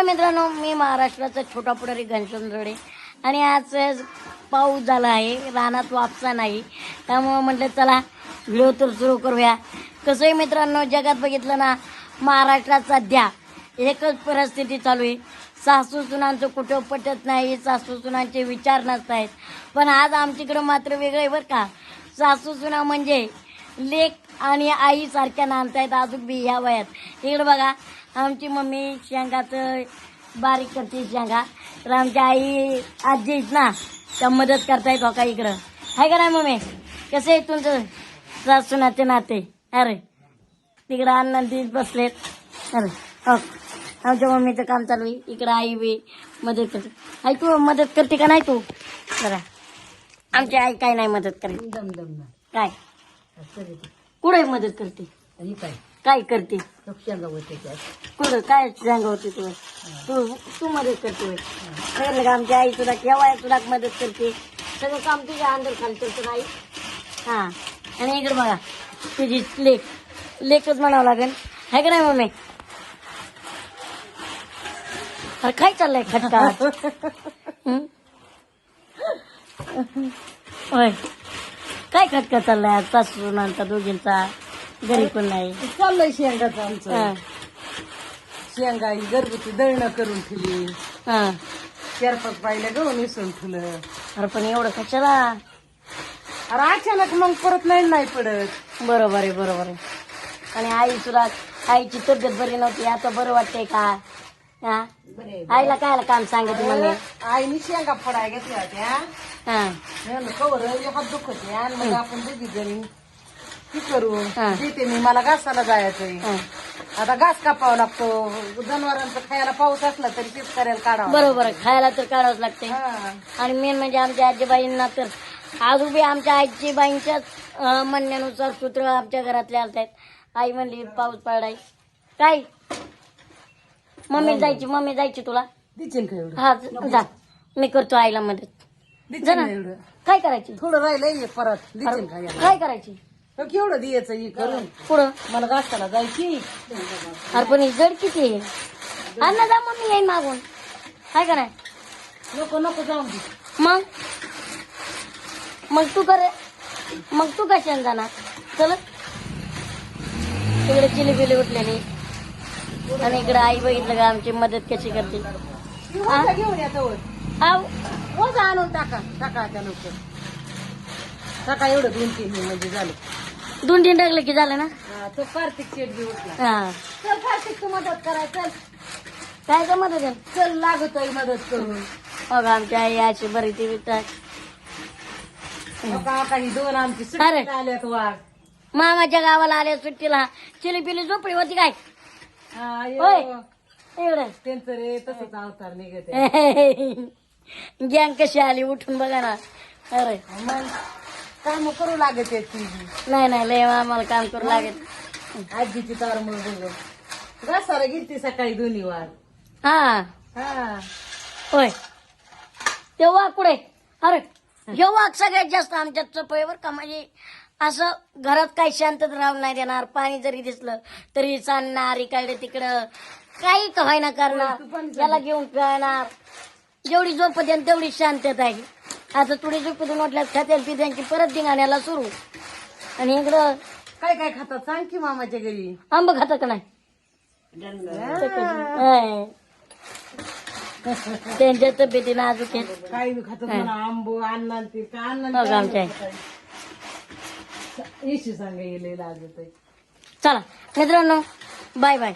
नमस्कार मित्रांनो मी महाराष्ट्राचा छोटा पुढारी घनश्याम जोडे. आणि आज पाऊस झाला आहे रानात वापसा नाही. त्यामुळं म्हटलं चला व्हिडिओ तर सुरू करूया. कसं आहे मित्रांनो जगात बघितलं ना महाराष्ट्रात सध्या एकच परिस्थिती चालू आहे. सासू सुनांचं कुठं पटत नाही सासू सुनांचे विचार नसतायत. पण आज आमच्याकडं मात्र वेगळं आहे बरं का. सासू सुना म्हणजे लेक आणि आई सारख्या नांदतायत अजून बी ह्या वयात. इकडे बघा आमची मम्मी शेंगाचं बारीक करते शेंगा. तर आमच्या आई आजी ना त्या मदत करतायत हो का इकडं. हाय का नाही मम्मी? कसं आहे तुमचं? सासूनाचे नाते अरे तिकडं आनंदी बसलेत. अरे हो. आमच्या मम्मीचं काम चालू आहे. इकडं आई बी मदत करते. आई तू मदत करते का नाही तू? जरा. आमची आई काय नाही मदत करते ना काय? कुठे मदत करते? आणि काय? काय करते? होते त्यात कुठं? काय सांग होते तू तू तू मदत करते होय. कळलं का? आमची आई तुला केव्हा तुला मदत करते? सगळं काम तुझ्या अंदर खाली करतो आई. हा. आणि इकडे बघा तुझी लेख. लेखच म्हणावं लागेल. आहे का नाही मम्मी? अरे काय चाललंय खटका? होय. काय खटका चाललाय आज सासू नंतर दोघींचा? घरी पण नाही? चाललंय शेंगाचं आमचं. शेंगा ही घरगुती दळणं करून ठेवली. हा. चार पाच पाहिल्या गहू मिसळून ठेवलं. अरे पण एवढं कशाला? अरे अचानक मग परत नाही नाही पडत. बरोबर आहे बरोबर आहे. आणि आई तुला आईची तब्येत बरी नव्हती आता बरं वाटतंय का? हा आईला कायला काम सांगितलं मम्मी आईने शेंगा फडाय घेतल्या त्या हा कवर हे हात दुखत आणि मग आपण दोघी जणी ती करू हा. देते मी मला घासाला जायचंय हा. आता घास कापावा लागतो जनावरांचं खायला पाऊस असला तरी शेतकऱ्याला काढावा बरोबर आहे खायला तर काढावंच लागते हा. आणि मेन म्हणजे आमच्या आजीबाईंना तर अजून बी आमच्या आजीबाईंच्याच अं, म्हणण्यानुसार सूत्र आमच्या घरातले आलत आई म्हणली पाऊस पडाय काय मम्मी जायची मम्मी जायची तुला. देशील का एवढं? हा जा. मी करतो आईला मदत. ना. एवढं? काय करायची? थोडं राहिलंय हे परत. देशील का याला? काय करायची? हो, केवढं द्यायचं हे करून? पुढं. मला घासाला जायची. अरे पण ही जड किती आहे? अण्णा जा मम्मी येईन मागून. काय कराय नको नको जाऊन दे. मग? मग तू कर. मग तू कशाने जाणार? चल. तिकडे चिली बिली उठलेली. आणि इकडे आई बघितलं का आमची मदत कशी करते? घेऊन या जवळ. आव वजा आणून टाका टाका त्या लवकर टाका एवढं दोन तीन म्हणजे झालं. दोन तीन टाकलं की झालं ना? हा, तो कार्तिक शेट बी उठला. हा. चल कार्तिक तू मदत कराय चल. काय का मदत? आहे? चल लागतोय मदत करून. बघ आमची आई अशी बरी ती विचार आता ही दोन आमची अरे. सुट्टी आल्यात वाघ. मामाच्या गावाला आले सुट्टीला. चिली पिली झोपडी होती काय? हा, होय. यो. एवढं. त्यांचं रे तसंच अवतार निघत आहे. गॅंग कशी आली उठून बघा ना. अरे. मग काम करू लागत आहे नाही नाही लय आम्हाला काम करू लागेल आजीची तार मग बघ. घासाला गेलती सकाळी दोन्ही वार. हा. हा. होय. तेव्हा कुठे? अरे जेव्हा सगळ्यात जास्त आमच्या चपळीवर का म्हणजे असं घरात काही शांतता राहून नाही देणार. पाणी जरी दिसलं तरी चालणार इकडे तिकडं. काही का व्हायना करणार. याला घेऊन खेळणार. जेवढी झोप द्यान तेवढी शांतता आहे. आता थोडी झोपेतून वाटल्यास खात्याला ती त्यांची. परत धिंगाण्याला सुरू. आणि इकडं काय काय खातात? सांग की मामाच्या घरी. आंब खातं का नाही? हाय. त्यांच्या तब्येतीनं अजून बी खातात म्हणा आंबो अण्णा ते का बघ आमच्या येशी सांगा येले लागत आहे चला मित्रांनो बाय बाय